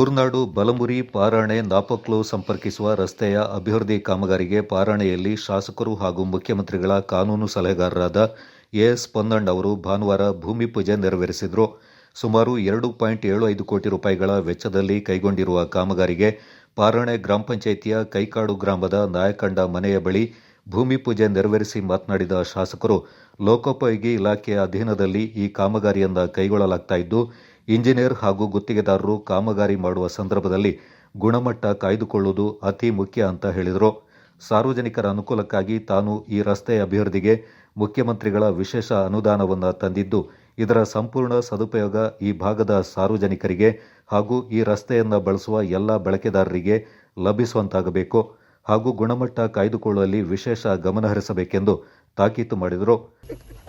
ಮೂರ್ನಾಡು ಬಲಮುರಿ ಪಾರಾಣೆ ನಾಪಕ್ಲು ಸಂಪರ್ಕಿಸುವ ರಸ್ತೆಯ ಅಭಿವೃದ್ಧಿ ಕಾಮಗಾರಿಗೆ ಪಾರಾಣೆಯಲ್ಲಿ ಶಾಸಕರು ಹಾಗೂ ಮುಖ್ಯಮಂತ್ರಿಗಳ ಕಾನೂನು ಸಲಹೆಗಾರರಾದ ಎಎಸ್ ಪೊನ್ನಣ್ಣ ಅವರು ಭಾನುವಾರ ಭೂಮಿ ಪೂಜೆ ನೆರವೇರಿಸಿದರು. ಸುಮಾರು ಎರಡು ಪಾಯಿಂಟ್ ಏಳು ಐದು ಕೋಟಿ ರೂಪಾಯಿಗಳ ವೆಚ್ಚದಲ್ಲಿ ಕೈಗೊಂಡಿರುವ ಕಾಮಗಾರಿಗೆ ಪಾರಾಣೆ ಗ್ರಾಮ ಪಂಚಾಯಿತಿಯ ಕೈಕಾಡು ಗ್ರಾಮದ ನಾಯಕಂಡ ಮನೆಯ ಬಳಿ ಭೂಮಿ ಪೂಜೆ ನೆರವೇರಿಸಿ ಮಾತನಾಡಿದ ಶಾಸಕರು, ಲೋಕೋಪಯೋಗಿ ಇಲಾಖೆಯ ಅಧೀನದಲ್ಲಿ ಈ ಕಾಮಗಾರಿಯನ್ನು ಕೈಗೊಳ್ಳಲಾಗ್ತಾ ಇದ್ದು ಇಂಜಿನಿಯರ್ ಹಾಗೂ ಗುತ್ತಿಗೆದಾರರು ಕಾಮಗಾರಿ ಮಾಡುವ ಸಂದರ್ಭದಲ್ಲಿ ಗುಣಮಟ್ಟ ಕಾಯ್ದುಕೊಳ್ಳುವುದು ಅತಿ ಮುಖ್ಯ ಅಂತ ಹೇಳಿದರು. ಸಾರ್ವಜನಿಕರ ಅನುಕೂಲಕ್ಕಾಗಿ ತಾನು ಈ ರಸ್ತೆ ಅಭಿವೃದ್ಧಿಗೆ ಮುಖ್ಯಮಂತ್ರಿಗಳ ವಿಶೇಷ ಅನುದಾನವನ್ನು ತಂದಿದ್ದು, ಇದರ ಸಂಪೂರ್ಣ ಸದುಪಯೋಗ ಈ ಭಾಗದ ಸಾರ್ವಜನಿಕರಿಗೆ ಹಾಗೂ ಈ ರಸ್ತೆಯನ್ನು ಬಳಸುವ ಎಲ್ಲ ಬಳಕೆದಾರರಿಗೆ ಲಭಿಸುವಂತಾಗಬೇಕು ಹಾಗೂ ಗುಣಮಟ್ಟ ಕಾಯ್ದುಕೊಳ್ಳುವಲ್ಲಿ ವಿಶೇಷ ಗಮನಹರಿಸಬೇಕೆಂದು ತಾಕೀತು ಮಾಡಿದರು.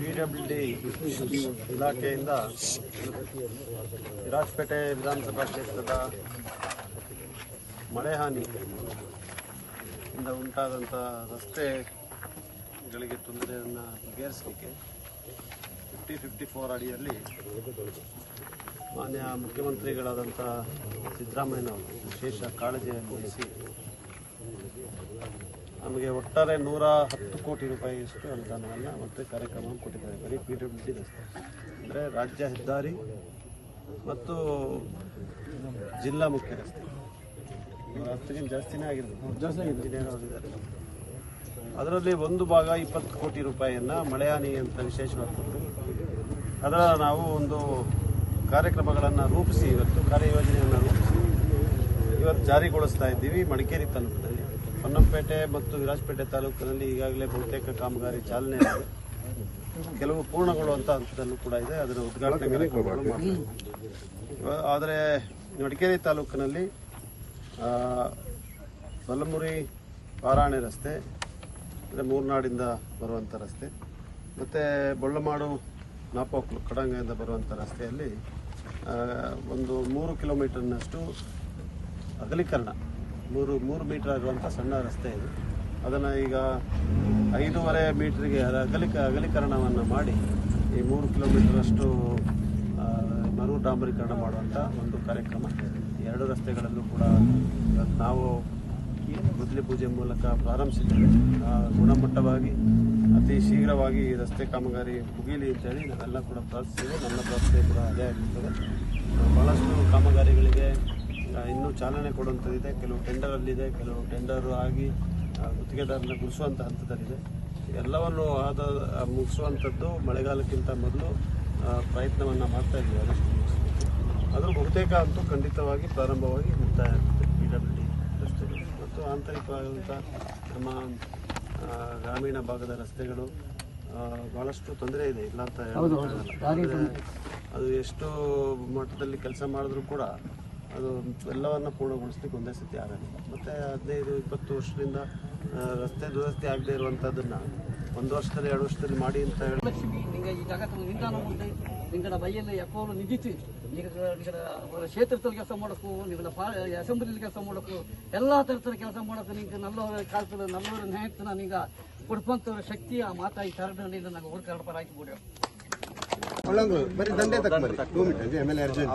ಪಿ ಡಬ್ಲ್ಯೂ ಡಿ ಇಲಾಖೆಯಿಂದ ವಿರಾಜಪೇಟೆ ವಿಧಾನಸಭಾ ಕ್ಷೇತ್ರದ ಮಳೆ ಹಾನಿ ಇಂದ ಉಂಟಾದಂಥ ರಸ್ತೆಗಳಿಗೆ ತೊಂದರೆಯನ್ನು ಬಗೆಹರಿಸಲಿಕ್ಕೆ ಫಿಫ್ಟಿ ಫಿಫ್ಟಿ ಫೋರ್ ಅಡಿಯಲ್ಲಿ ಮಾನ್ಯ ಮುಖ್ಯಮಂತ್ರಿಗಳಾದಂಥ ಸಿದ್ದರಾಮಯ್ಯನವರು ವಿಶೇಷ ಕಾಳಜಿ ವಹಿಸಿ ನಮಗೆ ಒಟ್ಟಾರೆ ನೂರ ಹತ್ತು ಕೋಟಿ ರೂಪಾಯಿಯಷ್ಟು ಅನುದಾನವನ್ನು ಮತ್ತು ಕಾರ್ಯಕ್ರಮವನ್ನು ಕೊಟ್ಟಿದ್ದಾರೆ. ಬರೀ ಪಿ ಡಬ್ಲ್ಯೂ ಡಿ ರಸ್ತೆ ಅಂದರೆ ರಾಜ್ಯ ಹೆದ್ದಾರಿ ಮತ್ತು ಜಿಲ್ಲಾ ಮುಖ್ಯ ರಸ್ತೆ. ನೂರ ಹತ್ತಕ್ಕಿಂತ ಜಾಸ್ತಿನೇ ಆಗಿರ್ಬೋದು. ಇಂಜಿನಿಯರ್ ಆಗಿದ್ದಾರೆ ಅದರಲ್ಲಿ ಒಂದು ಭಾಗ ಇಪ್ಪತ್ತು ಕೋಟಿ ರೂಪಾಯಿಯನ್ನು ಮಳೆಯಾನಿ ಅಂತ ವಿಶೇಷವಾಗಿ. ಕೊಟ್ಟು ಅದರ ನಾವು ಒಂದು ಕಾರ್ಯಕ್ರಮಗಳನ್ನು ರೂಪಿಸಿ ಇವತ್ತು ಕಾರ್ಯಯೋಜನೆಯನ್ನು ರೂಪಿಸಿ ಇವತ್ತು ಜಾರಿಗೊಳಿಸ್ತಾ ಇದ್ದೀವಿ ಮಡಿಕೇರಿ ತಾಲೂಕಿನಲ್ಲಿ ಹೊನ್ನಂಪೇಟೆ ಮತ್ತು ವಿರಾಜಪೇಟೆ ತಾಲೂಕಿನಲ್ಲಿ ಈಗಾಗಲೇ ಬಹುತೇಕ ಕಾಮಗಾರಿ ಚಾಲನೆ ಇದೆ ಕೆಲವು ಪೂರ್ಣಗೊಳ್ಳುವಂಥ ಹಂತದಲ್ಲೂ ಕೂಡ ಇದೆ. ಅದರ ಉದ್ಘಾಟನೆ ಆದರೆ ಮಡಿಕೇರಿ ತಾಲೂಕಿನಲ್ಲಿ ಬಲಮುರಿ ಪಾರಾಣೆ ರಸ್ತೆ, ಅಂದರೆ ಮೂರ್ನಾಡಿಂದ ಬರುವಂಥ ರಸ್ತೆ, ಮತ್ತು ಬೊಳ್ಳಮಾಡು, ನಾಪೋಕ್ಲು, ಕಡಂಗದಿಂದ ಬರುವಂಥ ರಸ್ತೆಯಲ್ಲಿ ಒಂದು ಮೂರು ಕಿಲೋಮೀಟರ್ನಷ್ಟು ಅಗಲೀಕರಣ ಮೂರು ಮೂರು ಮೀಟರ್ ಆಗುವಂಥ ಸಣ್ಣ ರಸ್ತೆ ಇದೆ. ಅದನ್ನು ಈಗ ಐದೂವರೆ ಮೀಟ್ರಿಗೆ ಅಗಲಿಕ ಅಗಲೀಕರಣವನ್ನು ಮಾಡಿ ಈ ಮೂರು ಕಿಲೋಮೀಟರಷ್ಟು ಮರು ಡಾಂಬರೀಕರಣ ಮಾಡುವಂಥ ಒಂದು ಕಾರ್ಯಕ್ರಮ. ಎರಡು ರಸ್ತೆಗಳಲ್ಲೂ ಕೂಡ ನಾವು ಗುದ್ದಲಿ ಪೂಜೆ ಮೂಲಕ ಪ್ರಾರಂಭಿಸಿದ್ದೇವೆ. ಗುಣಮಟ್ಟವಾಗಿ ಅತಿ ಶೀಘ್ರವಾಗಿ ಈ ರಸ್ತೆ ಕಾಮಗಾರಿ ಮುಗೀಲಿ ಅಂತೇಳಿ ನಾವೆಲ್ಲ ಕೂಡ ಪ್ರಾರ್ಥಿಸ್ತೇವೆ ನನ್ನ ಪ್ರಾರ್ಥನೆ ಕೂಡ ಅದೇ ಆಗಿರ್ತದೆ ಭಾಳಷ್ಟು ಕಾಮಗಾರಿಗಳಿಗೆ ಆ, ಇನ್ನೂ ಚಾಲನೆ ಕೊಡುವಂಥದ್ದಿದೆ. ಕೆಲವು ಟೆಂಡರಲ್ಲಿದೆ ಕೆಲವು ಟೆಂಡರು ಆಗಿ ಗುತ್ತಿಗೆದಾರನ ಗುಡಿಸುವಂಥ ಹಂತದಲ್ಲಿದೆ. ಎಲ್ಲವನ್ನು ಆದ ಮುಗಿಸುವಂಥದ್ದು ಮಳೆಗಾಲಕ್ಕಿಂತ ಮೊದಲು ಪ್ರಯತ್ನವನ್ನು ಮಾಡ್ತಾ ಇದ್ದೀವಿ ಆದಷ್ಟು ಅದರ ಬಹುತೇಕ ಅಂತೂ ಖಂಡಿತವಾಗಿ ಪ್ರಾರಂಭವಾಗಿ ಮುಕ್ತಾಯ ಆಗ್ತದೆ ಪಿ ಡಬ್ಲ್ಯೂ ಡಿ ರಸ್ತೆಗಳು. ಮತ್ತು ಆಂತರಿಕವಾದಂಥ ನಮ್ಮ ಗ್ರಾಮೀಣ ಭಾಗದ ರಸ್ತೆಗಳು ಭಾಳಷ್ಟು ತೊಂದರೆ ಇದೆ. ಇಲ್ಲ ಅಂತ ಅದು ಎಷ್ಟು ಮಟ್ಟದಲ್ಲಿ ಕೆಲಸ ಮಾಡಿದ್ರೂ ಕೂಡ ಅದು ಎಲ್ಲವನ್ನು ಪೂರ್ಣಗೊಳಿಸ್ಲಿಕ್ಕೆ ಒಂದೇ ಸತಿ ಆಗಲ್ಲ. ಮತ್ತು ಹದಿನೈದು ಇಪ್ಪತ್ತು ವರ್ಷದಿಂದ ರಸ್ತೆ ದುರಸ್ತಿ ಆಗದೆ ಇರುವಂಥದ್ದನ್ನು ಒಂದು ವರ್ಷದಲ್ಲಿ ಎರಡು ವರ್ಷದಲ್ಲಿ ಮಾಡಿ ಅಂತ ಹೇಳಿ. ಈ ನಿಂದಾನ ಬೈಯಲ್ಲಿ ಈಗ ಕ್ಷೇತ್ರದಲ್ಲಿ ಕೆಲಸ ನಿನ್ನ ಭಾಳ ಅಸೆಂಬ್ಲಿಲಿ ಕೆಲಸ ಮಾಡಕ್ಕೂ ಎಲ್ಲ ಥರದ ಕೆಲಸ ಮಾಡಕ್ಕೆ ನಿಂಗೆ ನಲ್ಲವರ ಕಾಲದಲ್ಲಿ ನಲ್ಲವರ ನ್ಯಾಯತನ ನೀಗ ಕೊಡ್ಪಂತವ್ರ ಶಕ್ತಿ ಆ ಮಾತಾಯಿ ಕರಡಲ್ಲಿ ನನಗೆ ಊರ್ ಕರಡ ಪರ ಹಾಕಿ ಬಿಡೋದು ಒಳ್ಳಂದು ಬರೀ ದಂಡೆ ತಗೊಂಡು ಟೂ ಮೀಟರ್ ಆಮೇಲೆ ಅರ್ಜೆಂಟ್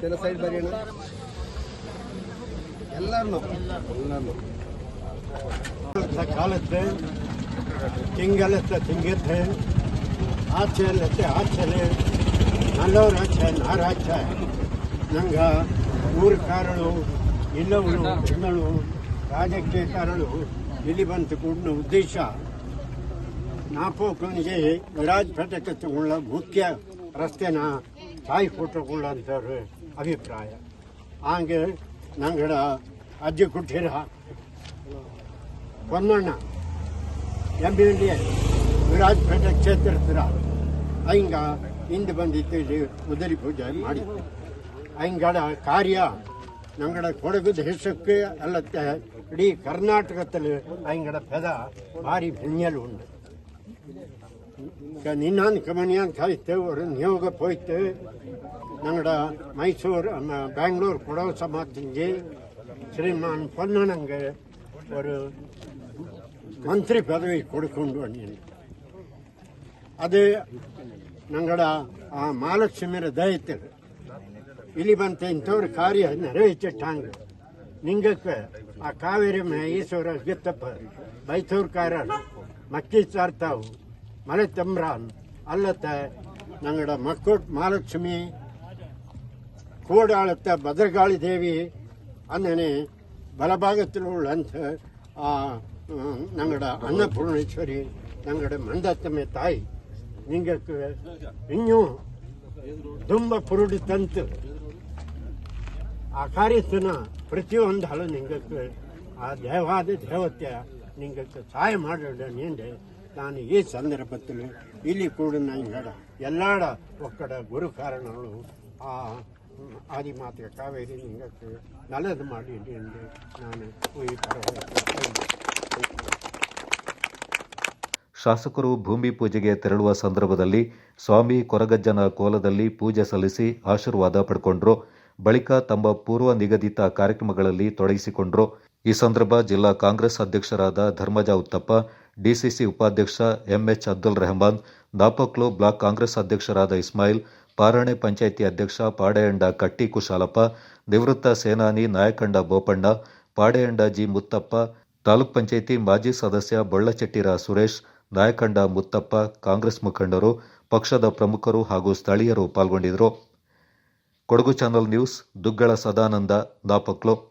ಕೆಲ ಸೈಡ್ ಬರೀ ಅಣ್ಣ. ಎಲ್ಲಾರ್ನು ಎಲ್ಲಾರ್ನು. ಕಾಲತ್ತೆ ತಿಂಗಲತ್ತೆ ತಿಂಗತ್ತೆ. ಆಚೆ ಅಲ್ಲತ್ತೆ ಆಚೆಲೆ. ನಲ್ಲವ್ರ ಆಚೆ ನಾರ ಆಚೆ ನಂಗೆ ಊರು ಕಾರಳು, ಇಲ್ಲವಳು, ಹೆಣ್ಣಳು. ರಾಜ್ಯಕ್ಕೆ ತರಲು ಇಲ್ಲಿ ಬಂತು ಕೂಡ ಉದ್ದೇಶ ನಾಪೋಕನಿಗೆ ಗರಾಜ್ ಫಟಕ ತಗೊಳ್ಳ ಮುಖ್ಯ ರಸ್ತೆನ ತಾಯಿ ಕೊಟ್ಟುಕೊಳ್ಳೋಂಥವ್ರ ಅಭಿಪ್ರಾಯ. ಹಂಗೆ ನಂಗಡ Ajjikuttira Honnanna M B L A Virajpet ಕ್ಷೇತ್ರ ಹತ್ರ ಹಿಂಗೆ ಹಿಂದೆ ಬಂದಿತ್ತು ಇಲ್ಲಿ ಉದರಿ ಪೂಜೆ ಮಾಡಿ ಹಿಂಗಡ ಕಾರ್ಯ ഞങ്ങളുടെ കൊടക് ദേശക്ക് അല്ല ഇടീ കർണാടകത്തിൽ ഞങ്ങളുടെ പെത ഭാരി ഭിഞ്ഞലുണ്ട് ನಿನ್ನಾನ್ ಕಮನಿಯಾನ್ ಕಾಯ್ತು ಅವರು ನಿಯೋಗ ಹೋಯ್ತು ನಂಗಡ ಮೈಸೂರು ಬ್ಯಾಂಗ್ಳೂರ್ ಕೊಡೋ ಸಮಾಜಿ ಶ್ರೀಮಾನ್ ಪೊನ್ನನಂಗೆ ಅವರು ಮಂತ್ರಿ ಪದವಿ ಕೊಡ್ಕೊಂಡು ನೀನು ಅದು ನಂಗಡ ಆ ಮಹಾಲಕ್ಷ್ಮಿಯರ ದಯತಿರು ಇಲಿಬಂತೆಂಥ ಅವ್ರ ಕಾರ್ಯ ನೆರವೇರಿಸಿಟ್ಟಾಂಗ. ನಿಂಗಕ್ಕೆ ಆ ಕಾವೇರಿ ಈಶ್ವರ ಗಿತ್ತಪ್ಪ பைத்தூர்காரன் மக்கி சார்த்தாவு மலை தம்ரான் அல்லத்த நங்களோட மக்கோட் மகாலட்சுமி கோடாளத்த பத்ரகாளி தேவி அண்ணனே பலபாகத்தில் உள்ள அந்த நங்களோட அன்னபூர்ணேஸ்வரி நங்களோட மந்தத்தமே தாய் நீங்கள் இன்னும் ತುಂಬ ಪುರುಡಿ ತಂತು. ಆ ಕಾರ್ಯತನ ಪ್ರತಿಯೊಂದು ಹಲ ನಿಂಗಕ್ಕೆ, ಆ ದೇವಾದ ದೇವತೆ ನಿಂಗಕ್ಕೆ ಸಹಾಯ ಮಾಡ ನಾನು ಈ ಸಂದರ್ಭದಲ್ಲಿ ಇಲ್ಲಿ ಕೂಡ ನಂಗಡ ಎಲ್ಲಾಡ ಒಕ್ಕಡ ಗುರು ಕಾರಣಗಳು ಆ ಆದಿಮಾತೆ ಕಾವೇರಿ ನಿಂಗಕ್ಕೆ ನಲ್ಲದು ಮಾಡಿ ನಾನು ಈ ಪರವಾಗಿ ಶಾಸಕರು ಭೂಮಿ ಪೂಜೆಗೆ ತೆರಳುವ ಸಂದರ್ಭದಲ್ಲಿ ಸ್ವಾಮಿ ಕೊರಗಜ್ಜನ ಕೋಲದಲ್ಲಿ ಪೂಜೆ ಸಲ್ಲಿಸಿ ಆಶೀರ್ವಾದ ಪಡ್ಕೊಂಡ್ರು. ಬಳಿಕ ತಮ್ಮ ಪೂರ್ವ ನಿಗದಿತ ಕಾರ್ಯಕ್ರಮಗಳಲ್ಲಿ ತೊಡಗಿಸಿಕೊಂಡ್ರು. ಈ ಸಂದರ್ಭ ಜಿಲ್ಲಾ ಕಾಂಗ್ರೆಸ್ ಅಧ್ಯಕ್ಷರಾದ ಧರ್ಮಜ ಉತ್ತಪ್ಪ, ಡಿಸಿಸಿ ಉಪಾಧ್ಯಕ್ಷ ಎಂಎಚ್ ಅಬ್ದುಲ್ ರೆಹಮಾನ್, ನಾಪಕ್ಲು ಬ್ಲಾಕ್ ಕಾಂಗ್ರೆಸ್ ಅಧ್ಯಕ್ಷರಾದ ಇಸ್ಮಾಯಿಲ್, ಪಾರಾಣೆ ಪಂಚಾಯಿತಿ ಅಧ್ಯಕ್ಷ ಪಾಡೆಯಂಡ ಕಟ್ಟಿ ಕುಶಾಲಪ್ಪ ನಿವೃತ್ತ ಸೇನಾನಿ ನಾಯಕಂಡ ಬೋಪಣ್ಣ ಪಾಡೆಯಂಡ ಜಿ ಮುತ್ತಪ್ಪ, ತಾಲೂಕ್ ಪಂಚಾಯಿತಿ ಮಾಜಿ ಸದಸ್ಯ ಬೊಳ್ಳಚೆಟ್ಟಿರ ಸುರೇಶ್ ನಾಯಕಂಡ ಮುತ್ತಪ್ಪ, ಕಾಂಗ್ರೆಸ್ ಮುಖಂಡರು, ಪಕ್ಷದ ಪ್ರಮುಖರು ಹಾಗೂ ಸ್ಥಳೀಯರು ಪಾಲ್ಗೊಂಡಿದ್ದರು. Kodagu channel news, Duggala Sadananda, Napoklu.